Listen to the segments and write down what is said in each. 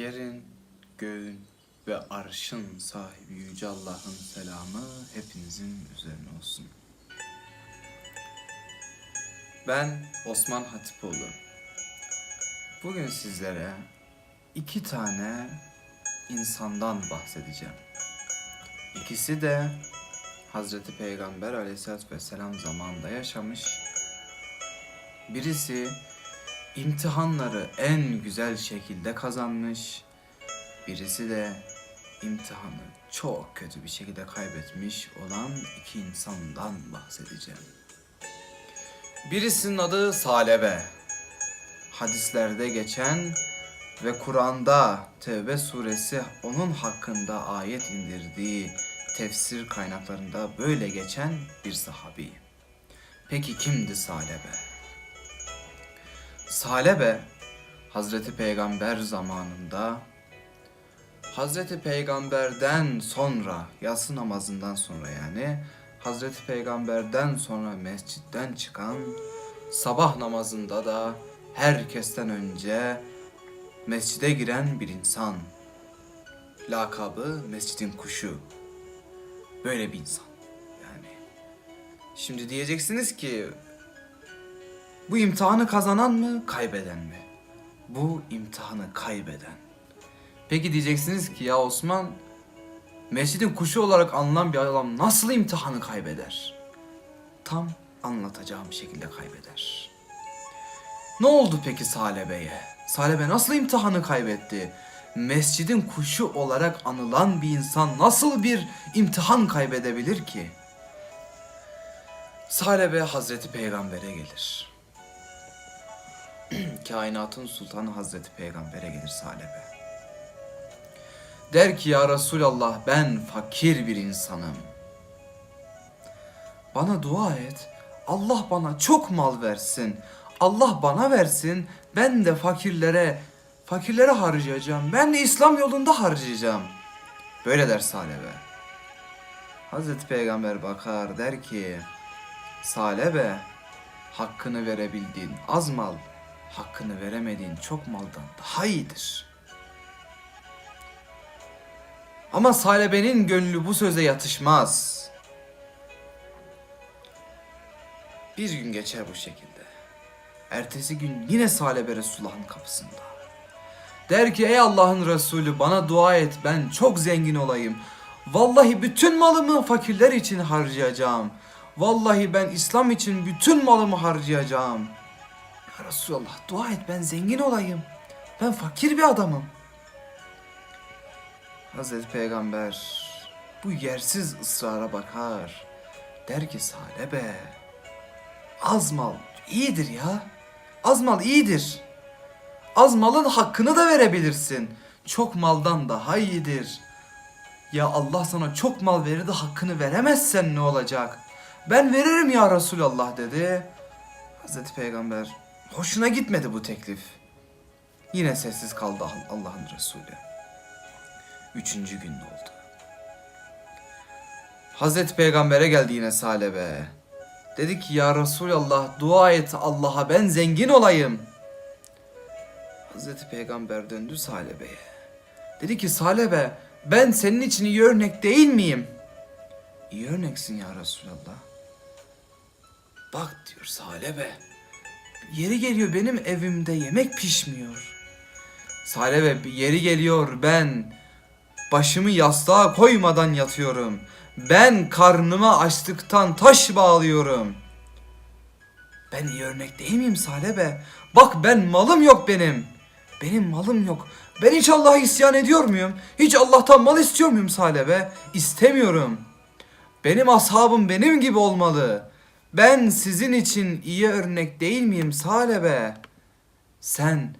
Yerin, göğün ve arşın sahibi Yüce Allah'ın selamı hepinizin üzerine olsun. Ben Osman Hatipoğlu. Bugün sizlere iki tane insandan bahsedeceğim. İkisi de Hazreti Peygamber aleyhissalatü vesselam zamanında yaşamış. Birisi imtihanları en güzel şekilde kazanmış. Birisi de imtihanı çok kötü bir şekilde kaybetmiş olan iki insandan bahsedeceğim. Birisinin adı Salebe. Hadislerde geçen ve Kur'an'da Tevbe suresi onun hakkında ayet indirdiği tefsir kaynaklarında böyle geçen bir sahabi. Peki kimdi Salebe? Salebe Hazreti Peygamber zamanında Hazreti Peygamber'den sonra yatsı namazından sonra yani Hazreti Peygamber'den sonra mescitten çıkan sabah namazında da herkesten önce mescide giren bir insan. Lakabı mescidin kuşu. Böyle bir insan. Yani şimdi diyeceksiniz ki bu imtihanı kazanan mı, kaybeden mi? Bu imtihanı kaybeden. Peki diyeceksiniz ki ya Osman, mescidin kuşu olarak anılan bir adam nasıl imtihanı kaybeder? Tam anlatacağım şekilde kaybeder. Ne oldu peki Salebe'ye? Salebe nasıl imtihanı kaybetti? Mescidin kuşu olarak anılan bir insan nasıl bir imtihan kaybedebilir ki? Salebe Hazreti Peygamber'e gelir kainatın sultanı Hazreti Peygamber'e gelir Salebe. Der ki ya Resulallah ben fakir bir insanım. Bana dua et. Allah bana çok mal versin. Allah bana versin. Ben de fakirlere fakirlere harcayacağım. Ben de İslam yolunda harcayacağım. Böyle der Salebe. Hazreti Peygamber bakar der ki Salebe hakkını verebildiğin az mal hakkını veremediğin çok maldan daha iyidir. Ama Salebe'nin gönlü bu söze yatışmaz. Bir gün geçer bu şekilde. Ertesi gün yine Salebe Resulullah'ın kapısında. Der ki ey Allah'ın Resulü bana dua et ben çok zengin olayım. Vallahi bütün malımı fakirler için harcayacağım. Vallahi ben İslam için bütün malımı harcayacağım.'' Ya Resulallah dua et ben zengin olayım. Ben fakir bir adamım. Hazreti Peygamber bu yersiz ısrara bakar. Der ki Salebe az mal iyidir ya. Az mal iyidir. Az malın hakkını da verebilirsin. Çok maldan daha iyidir. Ya Allah sana çok mal verir de hakkını veremezsen ne olacak? Ben veririm ya Resulallah dedi. Hazreti Peygamber Hoşuna gitmedi bu teklif. Yine sessiz kaldı Allah'ın Resulü. Üçüncü gün oldu. Hazreti Peygamber'e geldi yine Salebe. Dedi ki ya Resulallah dua et Allah'a ben zengin olayım. Hazreti Peygamber döndü Salebe'ye. Dedi ki Salebe ben senin için iyi örnek değil miyim? İyi örneksin ya Resulallah. Bak diyor Salebe. Yeri geliyor benim evimde yemek pişmiyor. Salebe yeri geliyor ben başımı yastığa koymadan yatıyorum. Ben karnıma açlıktan taş bağlıyorum. Ben iyi örnek değil miyim Salebe? Bak ben malım yok benim. Benim malım yok. Ben hiç Allah'a isyan ediyor muyum? Hiç Allah'tan mal istiyor muyum Salebe? İstemiyorum. Benim ashabım benim gibi olmalı. Ben sizin için iyi örnek değil miyim Salebe? Sen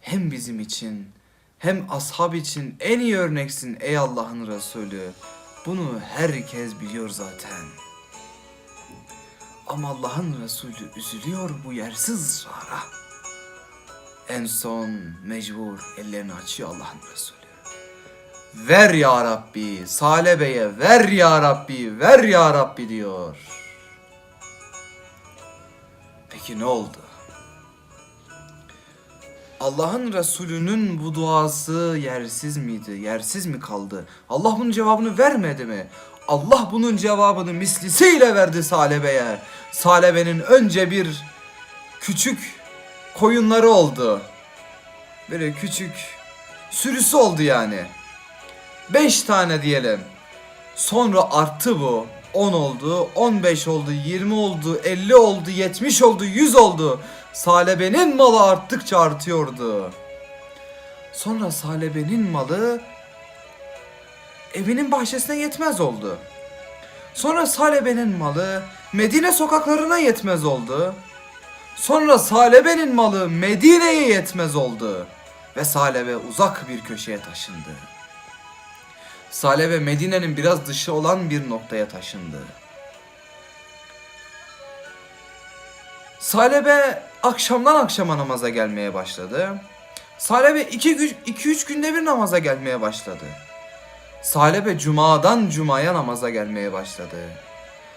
hem bizim için hem ashab için en iyi örneksin ey Allah'ın Resulü. Bunu herkes biliyor zaten. Ama Allah'ın Resulü üzülüyor bu yersiz ısrara. En son mecbur ellerini açıyor Allah'ın Resulü. Ver ya Rabbi, Salebe'ye ver ya Rabbi, ver ya Rabbi diyor. Peki ne oldu? Allah'ın Resulü'nün bu duası yersiz miydi? Yersiz mi kaldı? Allah bunun cevabını vermedi mi? Allah bunun cevabını mislisiyle verdi Salebe'ye. Salebe'nin önce bir küçük koyunları oldu. Böyle küçük sürüsü oldu yani. Beş tane diyelim. Sonra arttı bu. 10 oldu, 15 oldu, 20 oldu, 50 oldu, 70 oldu, 100 oldu. Salebe'nin malı arttıkça artıyordu. Sonra Salebe'nin malı evinin bahçesine yetmez oldu. Sonra Salebe'nin malı Medine sokaklarına yetmez oldu. Sonra Salebe'nin malı Medine'ye yetmez oldu. Ve Salebe uzak bir köşeye taşındı. Salebe Medine'nin biraz dışı olan bir noktaya taşındı. Salebe akşamdan akşama namaza gelmeye başladı. Salebe 2-3 günde bir namaza gelmeye başladı. Salebe cumadan cumaya namaza gelmeye başladı.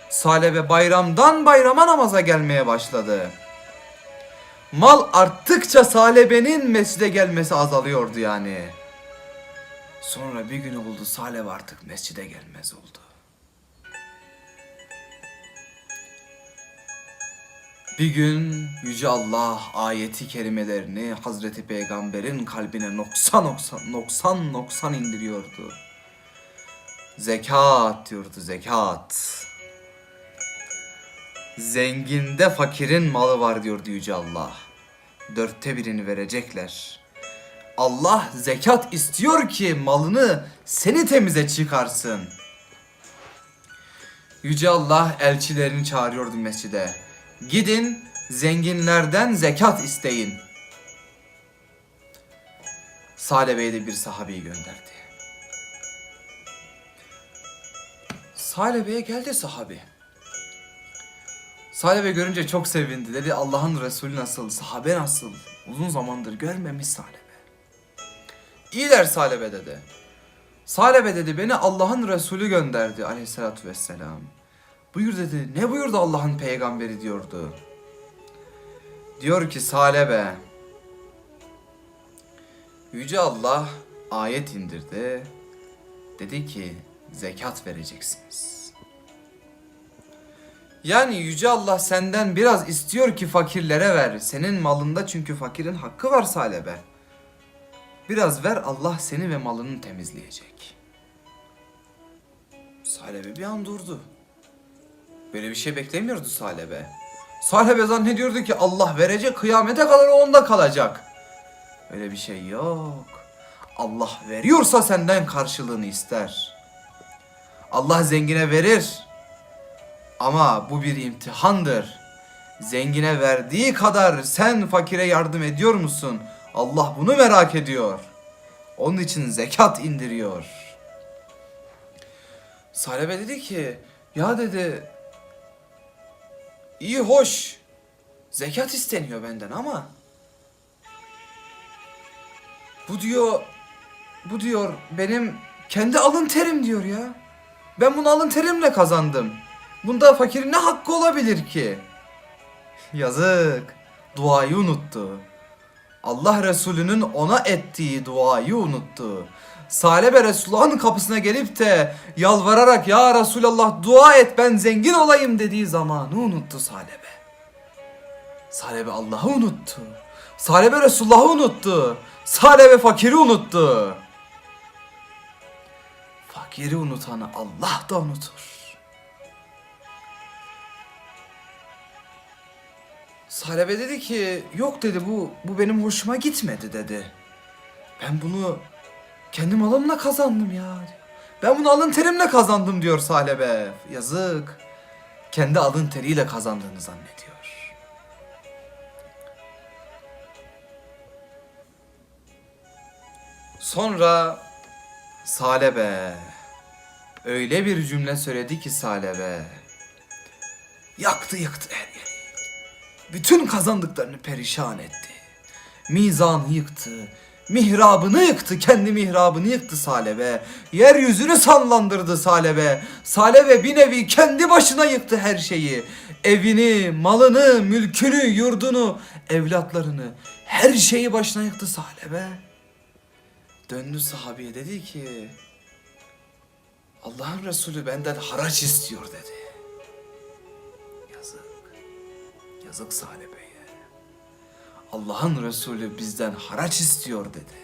Salebe bayramdan bayrama namaza gelmeye başladı. Mal arttıkça Salebe'nin mescide gelmesi azalıyordu yani. Sonra bir gün oldu Salebe artık mescide gelmez oldu. Bir gün Yüce Allah ayeti kerimelerini Hazreti Peygamber'in kalbine noksan noksan noksan noksan indiriyordu. Zekat diyordu zekat. Zenginde fakirin malı var diyordu Yüce Allah. Dörtte birini verecekler. Allah zekat istiyor ki malını seni temize çıkarsın. Yüce Allah elçilerini çağırıyordu mescide. Gidin zenginlerden zekat isteyin. Salih Bey de bir sahabeyi gönderdi. Salih Bey'e geldi sahabi. Salih Bey görünce çok sevindi. Dedi Allah'ın Resulü nasıl, sahabe nasıl? Uzun zamandır görmemiş Salih Bey. İyiler Salih Bey dedi. Salih Bey dedi beni Allah'ın Resulü gönderdi aleyhissalatü vesselam. Buyur dedi. Ne buyurdu Allah'ın peygamberi diyordu. Diyor ki Salebe. Yüce Allah ayet indirdi. Dedi ki zekat vereceksiniz. Yani Yüce Allah senden biraz istiyor ki fakirlere ver. Senin malında çünkü fakirin hakkı var Salebe. Biraz ver Allah seni ve malını temizleyecek. Salebe bir an durdu. Böyle bir şey beklemiyordu Salebe. Salebe zannediyordu ki Allah verecek kıyamete kadar o onda kalacak. Öyle bir şey yok. Allah veriyorsa senden karşılığını ister. Allah zengine verir. Ama bu bir imtihandır. Zengine verdiği kadar sen fakire yardım ediyor musun? Allah bunu merak ediyor. Onun için zekat indiriyor. Salebe dedi ki, ya dedi, iyi hoş, zekat isteniyor benden ama bu diyor, bu diyor benim kendi alın terim diyor ya. Ben bunu alın terimle kazandım. Bunda fakirin ne hakkı olabilir ki? Yazık. Duayı unuttu. Allah Resulü'nün ona ettiği duayı unuttu. Salebe Resulullah'ın kapısına gelip de yalvararak ya Resulallah dua et ben zengin olayım dediği zamanı unuttu Salebe. Salebe Allah'ı unuttu. Salebe Resulullah'ı unuttu. Salebe fakiri unuttu. Fakiri unutanı Allah da unutur. Salebe dedi ki yok dedi bu bu benim hoşuma gitmedi dedi. Ben bunu kendi malımla kazandım ya. Ben bunu alın terimle kazandım diyor Salebe. Yazık. Kendi alın teriyle kazandığını zannediyor. Sonra Salebe öyle bir cümle söyledi ki Salebe yaktı yıktı yeri. Bütün kazandıklarını perişan etti. Mizanı yıktı. Mihrabını yıktı. Kendi mihrabını yıktı Salebe. Yeryüzünü sallandırdı Salebe. Salebe bir nevi kendi başına yıktı her şeyi. Evini, malını, mülkünü, yurdunu, evlatlarını Her şeyi başına yıktı Salebe. Döndü sahabeye dedi ki Allah'ın Resulü benden haraç istiyor dedi. Yazık Sahabe'ye. Allah'ın Resulü bizden haraç istiyor dedi.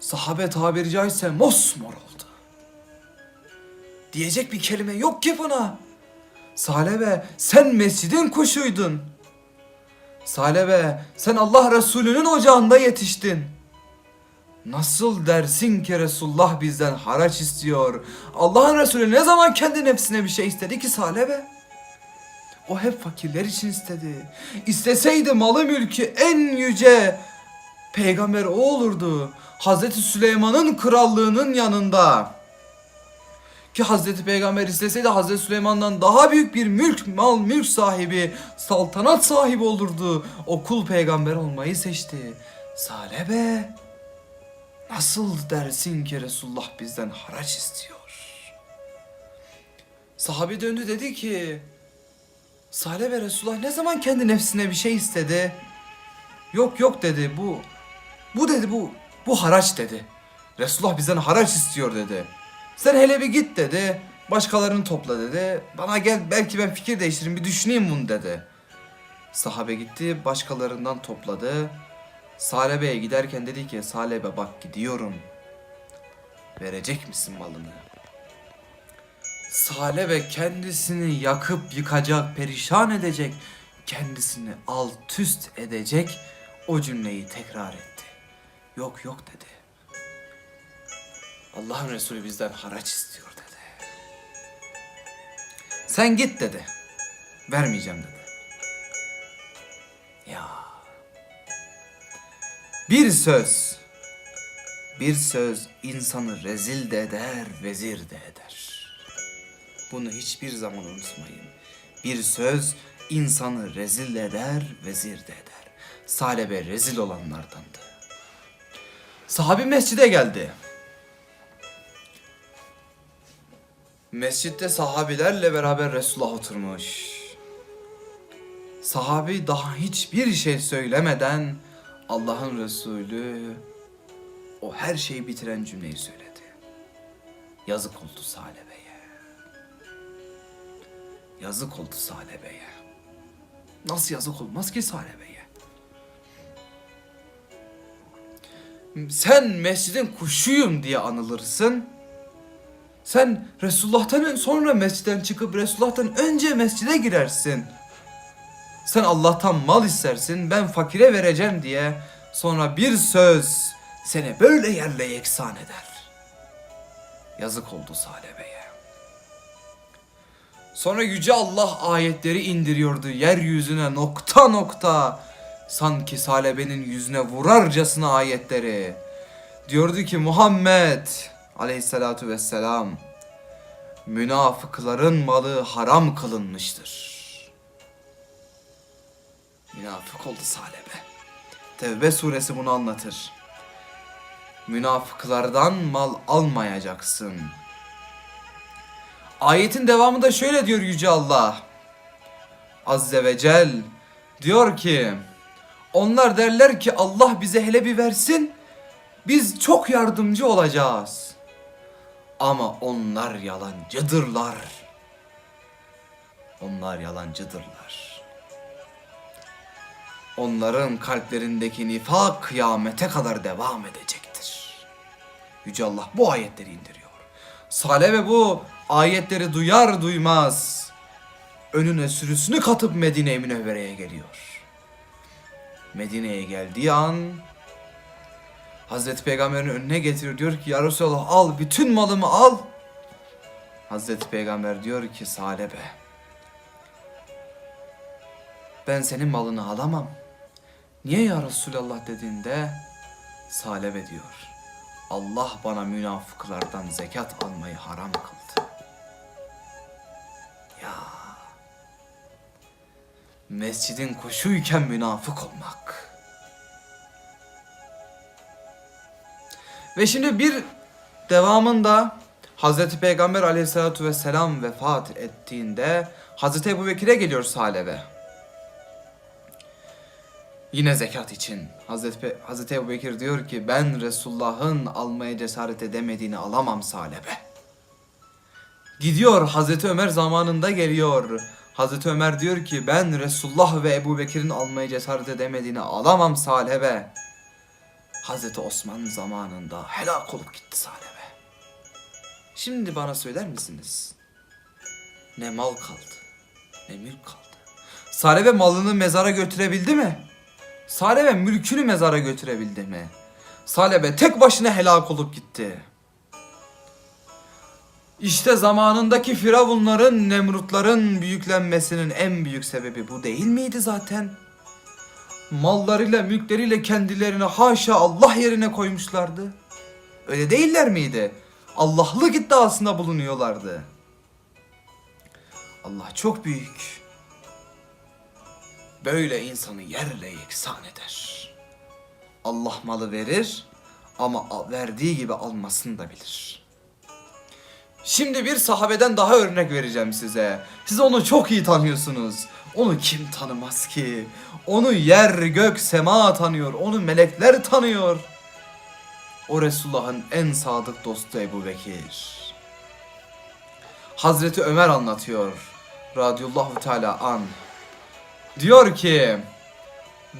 Sahabe tabiri caizse mosmor oldu. Diyecek bir kelime yok ki buna. Salebe sen mescidin kuşuydun. Salebe sen Allah Resulü'nün ocağında yetiştin. Nasıl dersin ki Resulullah bizden haraç istiyor? Allah'ın Resulü ne zaman kendi nefsine bir şey istedi ki Salebe? O hep fakirler için istedi. İsteseydi malı mülkü en yüce peygamber o olurdu. Hazreti Süleyman'ın krallığının yanında. Ki Hazreti Peygamber isteseydi Hazreti Süleyman'dan daha büyük bir mülk, mal, mülk sahibi, saltanat sahibi olurdu. O kul peygamber olmayı seçti. Salebe. Nasıl dersin ki Resulullah bizden haraç istiyor? Sahabe döndü dedi ki Salebe Resulullah ne zaman kendi nefsine bir şey istedi? Yok yok dedi bu bu dedi bu bu haraç dedi. Resulullah bizden haraç istiyor dedi. Sen hele bir git dedi. Başkalarını topla dedi. Bana gel belki ben fikir değiştiririm bir düşüneyim bunu dedi. Sahabe gitti başkalarından topladı. Salebe'ye giderken dedi ki Salebe bak gidiyorum. Verecek misin malını? Salebe kendisini yakıp yıkacak, perişan edecek, kendisini alt üst edecek o cümleyi tekrar etti. Yok yok dedi. Allah'ın Resulü bizden haraç istiyor dedi. Sen git dedi. Vermeyeceğim dedi. Ya. Bir söz. Bir söz insanı rezil de eder, vezir de eder. Bunu hiçbir zaman unutmayın. Bir söz insanı rezil eder, vezir de eder. Salebe rezil olanlardandı. Sahabi mescide geldi. Mescitte sahabilerle beraber Resulullah oturmuş. Sahabi daha hiçbir şey söylemeden Allah'ın Resulü o her şeyi bitiren cümleyi söyledi. Yazık oldu Salebe'ye. Yazık oldu Salebe'ye. Nasıl yazık olmaz ki Salebe'ye? Sen mescidin kuşuyum diye anılırsın. Sen Resulullah'tan sonra mescitten çıkıp Resulullah'tan önce mescide girersin. Sen Allah'tan mal istersin, ben fakire vereceğim diye sonra bir söz seni böyle yerle yeksan eder. Yazık oldu Salebe'ye. Sonra Yüce Allah ayetleri indiriyordu yeryüzüne nokta nokta. Sanki Salebe'nin yüzüne vurarcasına ayetleri. Diyordu ki Muhammed aleyhissalatu vesselam münafıkların malı haram kılınmıştır. Münafık oldu Salebe. Tevbe suresi bunu anlatır. Münafıklardan mal almayacaksın. Ayetin devamında şöyle diyor Yüce Allah. Azze ve Cel diyor ki onlar derler ki Allah bize hele bir versin biz çok yardımcı olacağız. Ama onlar yalancıdırlar. Onlar yalancıdırlar. Onların kalplerindeki nifak kıyamete kadar devam edecektir. Yüce Allah bu ayetleri indiriyor. Saleh ve bu ayetleri duyar duymaz önüne sürüsünü katıp Medine-i Münevvere'ye geliyor. Medine'ye geldiği an Hazreti Peygamber'in önüne getiriyor. Diyor ki ya Resulallah al bütün malımı al. Hazreti Peygamber diyor ki Salebe ben senin malını alamam. Niye ya Resulallah dediğinde Salebe diyor. Allah bana münafıklardan zekat almayı haram kıldı. Mescidin kuşuyken münafık olmak. Ve şimdi bir devamında Hazreti Peygamber aleyhissalatu vesselam vefat ettiğinde Hazreti Ebu Bekir'e geliyor Salebe. Yine zekat için. Hazreti, Pe- Hazreti Ebu Bekir diyor ki ben Resulullah'ın almaya cesaret edemediğini alamam salebe. Gidiyor Hazreti Ömer zamanında geliyor. Hazreti Ömer diyor ki ben Resulullah ve Ebu Bekir'in almaya cesaret edemediğini alamam salebe. Hazreti Osman zamanında helak olup gitti salebe. Şimdi bana söyler misiniz? Ne mal kaldı, ne mülk kaldı. Salebe malını mezara götürebildi mi? Salebe mülkünü mezara götürebildi mi? Salebe tek başına helak olup gitti. İşte zamanındaki firavunların, nemrutların büyüklenmesinin en büyük sebebi bu değil miydi zaten? Mallarıyla, mülkleriyle kendilerini haşa Allah yerine koymuşlardı. Öyle değiller miydi? Allah'lık iddiasında bulunuyorlardı. Allah çok büyük. Böyle insanı yerle yeksan eder. Allah malı verir ama verdiği gibi almasını da bilir. Şimdi bir sahabeden daha örnek vereceğim size. Siz onu çok iyi tanıyorsunuz. Onu kim tanımaz ki? Onu yer, gök, sema tanıyor. Onu melekler tanıyor. O Resulullah'ın en sadık dostu Ebu Bekir. Hazreti Ömer anlatıyor. Radiyallahu Teala an. Diyor ki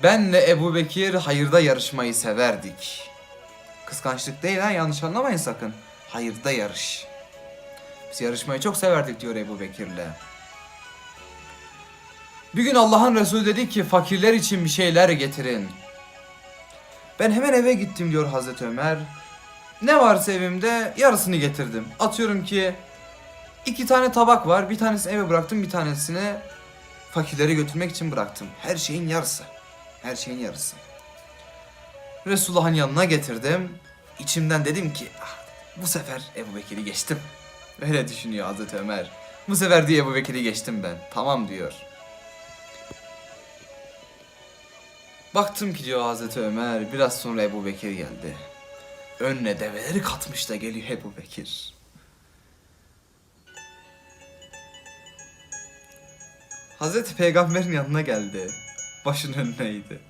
benle Ebu Bekir hayırda yarışmayı severdik. Kıskançlık değil ha yanlış anlamayın sakın. Hayırda yarış. Biz yarışmayı çok severdik diyor Ebu Bekir'le. Bir gün Allah'ın Resulü dedi ki fakirler için bir şeyler getirin. Ben hemen eve gittim diyor Hazreti Ömer. Ne varsa evimde yarısını getirdim. Atıyorum ki iki tane tabak var. Bir tanesini eve bıraktım bir tanesini fakirlere götürmek için bıraktım. Her şeyin yarısı. Her şeyin yarısı. Resulullah'ın yanına getirdim. İçimden dedim ki "Ah, bu sefer Ebu Bekir'i geçtim. Öyle düşünüyor Hazreti Ömer. Bu sefer diye Ebu Bekir'i geçtim ben. Tamam diyor. Baktım ki diyor Hazreti Ömer biraz sonra Ebu Bekir geldi. Önüne develeri katmış da geliyor Ebu Bekir. Hazreti Peygamber'in yanına geldi. Başın önüneydi.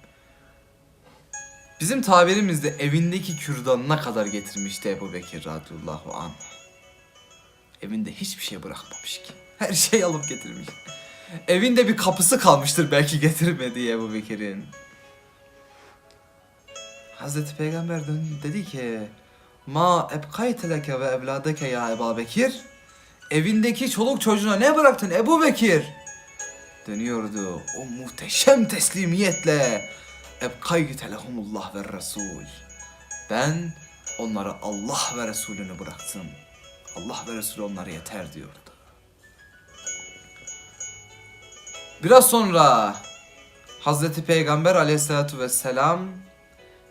Bizim tabirimizde evindeki kürdanına kadar getirmişti Ebu Bekir radıyallahu anh. Evinde hiçbir şey bırakmamış ki. Her şeyi alıp getirmiş. Evinde bir kapısı kalmıştır belki getirmediği Ebu Bekir'in. Hazreti Peygamber dedi ki Ma ebkayteleke ve evladeke ya Ebu Bekir Evindeki çoluk çocuğuna ne bıraktın Ebu Bekir? Dönüyordu o muhteşem teslimiyetle Ebkayte lehumullah ve Resul Ben onlara Allah ve Resulünü bıraktım. Allah ve Resulü onlara yeter diyordu. Biraz sonra Hazreti Peygamber aleyhissalatu vesselam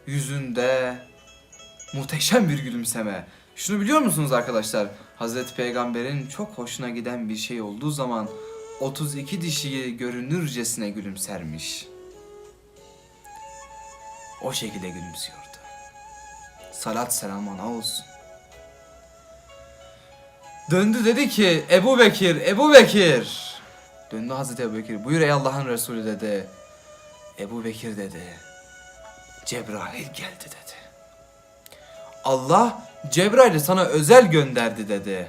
yüzünde muhteşem bir gülümseme. Şunu biliyor musunuz arkadaşlar? Hazreti Peygamber'in çok hoşuna giden bir şey olduğu zaman 32 dişiyi görünürcesine gülümsermiş. O şekilde gülümsüyordu. Salat selam ona olsun. Döndü dedi ki Ebu Bekir, Ebu Bekir. Döndü Hazreti Ebu Bekir. Buyur ey Allah'ın Resulü dedi. Ebu Bekir dedi. Cebrail geldi dedi. Allah Cebrail'i sana özel gönderdi dedi.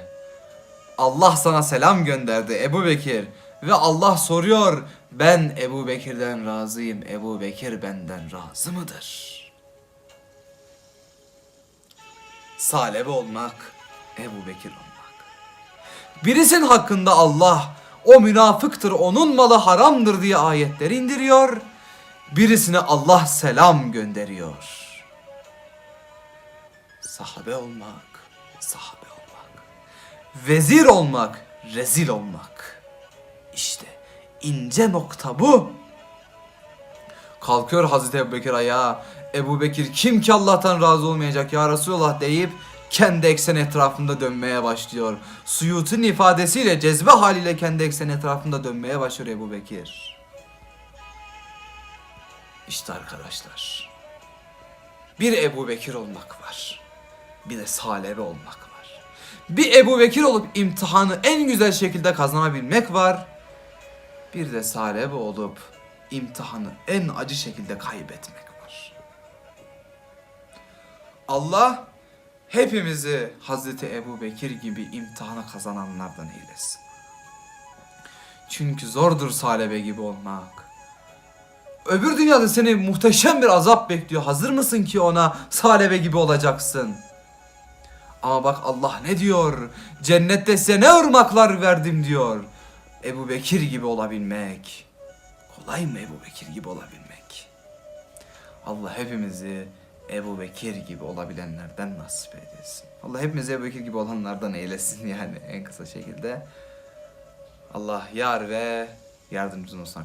Allah sana selam gönderdi Ebu Bekir. Ve Allah soruyor ben Ebu Bekir'den razıyım. Ebu Bekir benden razı mıdır? Salebe olmak, Ebu Bekir olmak. Birisinin hakkında Allah o münafıktır onun malı haramdır diye ayetler indiriyor. Birisine Allah selam gönderiyor. Sahabe olmak, sahabe olmak. Vezir olmak, rezil olmak. İşte ince nokta bu. Kalkıyor Hazreti Ebu Bekir ayağa. Ebu Bekir kim ki Allah'tan razı olmayacak ya Resulallah deyip kendi eksen etrafında dönmeye başlıyor. Suyut'un ifadesiyle cezbe haliyle kendi eksen etrafında dönmeye başlıyor Ebu Bekir. İşte arkadaşlar. Bir Ebu Bekir olmak var. Bir de salebe olmak var. Bir Ebu Bekir olup imtihanı en güzel şekilde kazanabilmek var. Bir de salebe olup imtihanı en acı şekilde kaybetmek var. Allah hepimizi Hazreti Ebu Bekir gibi imtihanı kazananlardan eylesin. Çünkü zordur salebe gibi olmak. Öbür dünyada seni muhteşem bir azap bekliyor. Hazır mısın ki ona salebe gibi olacaksın? Ama bak Allah ne diyor? Cennette size ne ırmaklar verdim diyor. Ebu Bekir gibi olabilmek. Kolay mı Ebu Bekir gibi olabilmek? Allah hepimizi Ebu Bekir gibi olabilenlerden nasip eylesin. Allah hepimizi Ebu Bekir gibi olanlardan eylesin yani en kısa şekilde. Allah yar ve yardımcın olsun.